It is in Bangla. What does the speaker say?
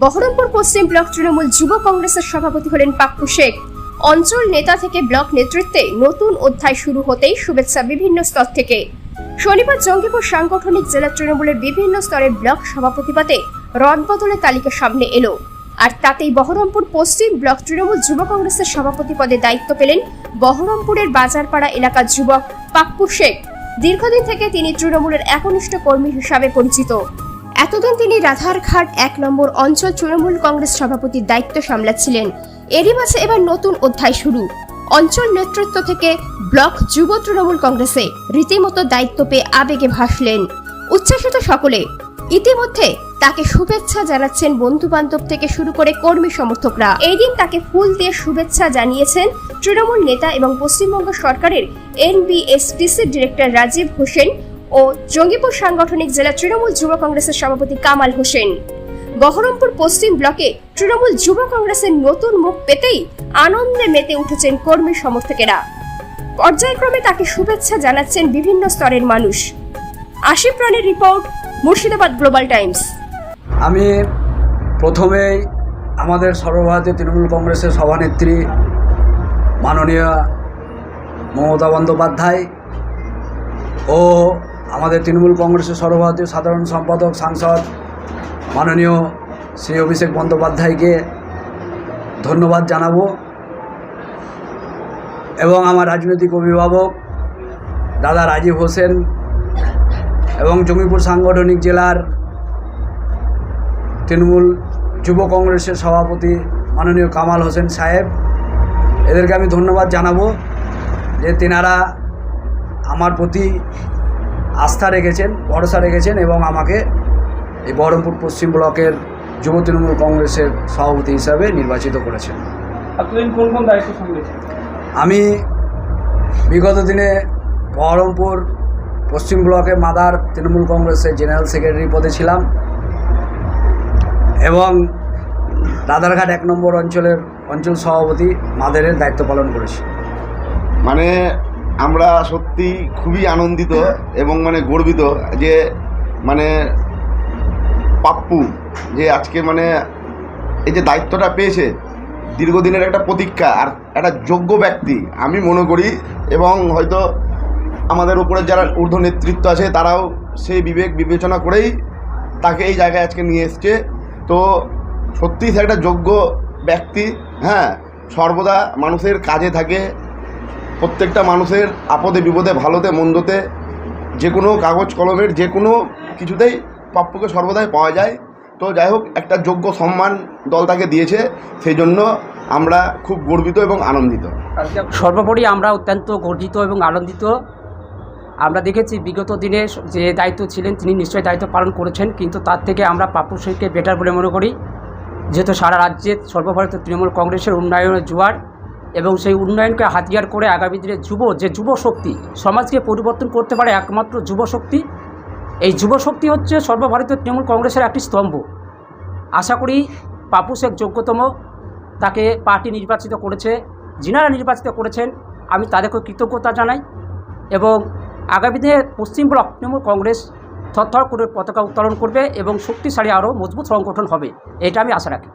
বহরমপুর পশ্চিম ব্লক তৃণমূল যুব কংগ্রেসের সভাপতি হলেন পাপ্পু শেখ। অঞ্চল নেতা থেকে ব্লক নেতৃত্বে নতুন অধ্যায় শুরু হতেই শুভেচ্ছা বিভিন্ন স্তর থেকে। শনিবার জঙ্গিপুর সাংগঠনিক জেলা তৃণমূলের বিভিন্ন স্তরের ব্লক সভাপতি পদে রদবদলের তালিকা সামনে এলো। আর তাতেই বহরমপুর পশ্চিম ব্লক তৃণমূল যুব কংগ্রেসের সভাপতি পদে দায়িত্ব পেলেন বহরমপুরের বাজারপাড়া এলাকার যুবক পাপ্পু শেখ। দীর্ঘদিন থেকে তিনি তৃণমূলের একনিষ্ঠ কর্মী হিসাবে পরিচিত। এতদিন তিনি রাধারঘাট এক নম্বর অঞ্চল তৃণমূল কংগ্রেস সভাপতির দায়িত্ব সামলাচ্ছিলেন। এরই মাঝে এবার নতুন অধ্যায় শুরু। অঞ্চল নেতৃত্ব থেকে ব্লক যুব তৃণমূল কংগ্রেসে রীতিমতো দায়িত্ব পেয়ে আবেগে ভাসলেন। উচ্ছ্বাসিত সকলে ইতিমধ্যে তাকে শুভেচ্ছা জানাচ্ছেন বন্ধু বান্ধব থেকে শুরু করে কর্মী সমর্থকরা। এই দিন তাকে ফুল দিয়ে শুভেচ্ছা জানিয়েছেন তৃণমূল নেতা এবং পশ্চিমবঙ্গ সরকারের এনবিএসটিসির ডিরেক্টর রাজীব হোসেন। ও জঙ্গিপুর সাংগঠনিক জেলা তৃণমূল যুব কংগ্রেসের সভাপতি কামাল হোসেন। বহরমপুর পশ্চিম ব্লকে তৃণমূল যুব কংগ্রেসের নতুন মুখ পেতেই আনন্দে মেতে উঠেছেন কর্মী সমর্থকেরা। পর্যায়ক্রমে তাকে শুভেচ্ছা জানাচ্ছেন বিভিন্ন স্তরের মানুষ। আশিফ রানের রিপোর্ট, মুর্শিদাবাদ গ্লোবাল টাইমস। আমি প্রথমেই আমাদের সর্বভারতীয় তৃণমূল কংগ্রেসের সভানেত্রী মাননীয় মমতা বন্দ্যোপাধ্যায় ও আমাদের তৃণমূল কংগ্রেসের সর্বভারতীয় সাধারণ সম্পাদক, সাংসদ মাননীয় শ্রী অভিষেক বন্দ্যোপাধ্যায়কে ধন্যবাদ জানাব। এবং আমার রাজনৈতিক অভিভাবক দাদা রাজীব হোসেন এবং জঙ্গিপুর সাংগঠনিক জেলার তৃণমূল যুব কংগ্রেসের সভাপতি মাননীয় কামাল হোসেন সাহেব, এদেরকে আমি ধন্যবাদ জানাব যে তেনারা আমার প্রতি আস্থা রেখেছেন ভরসা রেখেছেন এবং আমাকে এই বহরমপুর পশ্চিম ব্লকের যুব তৃণমূল কংগ্রেসের সভাপতি হিসাবে নির্বাচিত করেছেন। কোন কোন দায়িত্ব আমি বিগত দিনে বহরমপুর পশ্চিম ব্লকে মাদার তৃণমূল কংগ্রেসের জেনারেল সেক্রেটারি পদে ছিলাম এবং রাধারঘাট এক নম্বর অঞ্চলের অঞ্চল সভাপতি মাদারের দায়িত্ব পালন করেছি। মানে আমরা সত্যি খুবই আনন্দিত এবং মানে গর্বিত যে মানে পাপ্পু যে আজকে মানে এই যে দায়িত্বটা পেয়েছে দীর্ঘদিনের একটা প্রতীক্ষা আর একটা যোগ্য ব্যক্তি, আমি মনে করি এবং হয়তো আমাদের উপরে যারা ঊর্ধ্ব নেতৃত্ব আছে তারাও সেই বিবেক বিবেচনা করেই তাকে এই জায়গায় আজকে নিয়ে এসছে। তো সত্যিই সে একটা যোগ্য ব্যক্তি হ্যাঁ সর্বদা মানুষের কাজে থাকে প্রত্যেকটা মানুষের আপদে বিপদে, ভালোতে মন্দতে যে কোনো কাগজ কলমের যে কোনো কিছুতেই প্রাপ্যকে সর্বদাই পাওয়া যায়। তো যাই হোক, একটা যোগ্য সম্মান দল তাকে দিয়েছে, সেই জন্য আমরা খুব গর্বিত এবং আনন্দিত। সর্বোপরি আমরা অত্যন্ত গর্বিত এবং আনন্দিত। আমরা দেখেছি বিগত দিনে যে দায়িত্ব ছিলেন, তিনি নিশ্চয়ই দায়িত্ব পালন করেছেন, কিন্তু তার থেকে আমরা পাপ্পু সিংকে বেটার বলে মনে করি। যেহেতু সারা রাজ্যে সর্বভারতীয় তৃণমূল কংগ্রেসের উন্নয়নের জোয়ার এবং সেই উন্নয়নকে হাতিয়ার করে আগামী দিনে যুব, যে যুব শক্তি, সমাজকে পরিবর্তন করতে পারে একমাত্র যুব শক্তি, এই যুব শক্তি হচ্ছে সর্বভারতীয় তৃণমূল কংগ্রেসের একটি স্তম্ভ। আশা করি পাপু শেখ যোগ্যতম তাকে পার্টি নির্বাচিত করেছে, যিনারা নির্বাচিত করেছেন, আমি তাদেরকে কৃতজ্ঞতা জানাই এবং আগামী দিনে পশ্চিম ব্লক তৃণমূল কংগ্রেস থরথর করে পতাকা উত্তোলন করবে এবং শক্তিশালী আরও মজবুত সংগঠন হবে, এটা আমি আশা রাখি।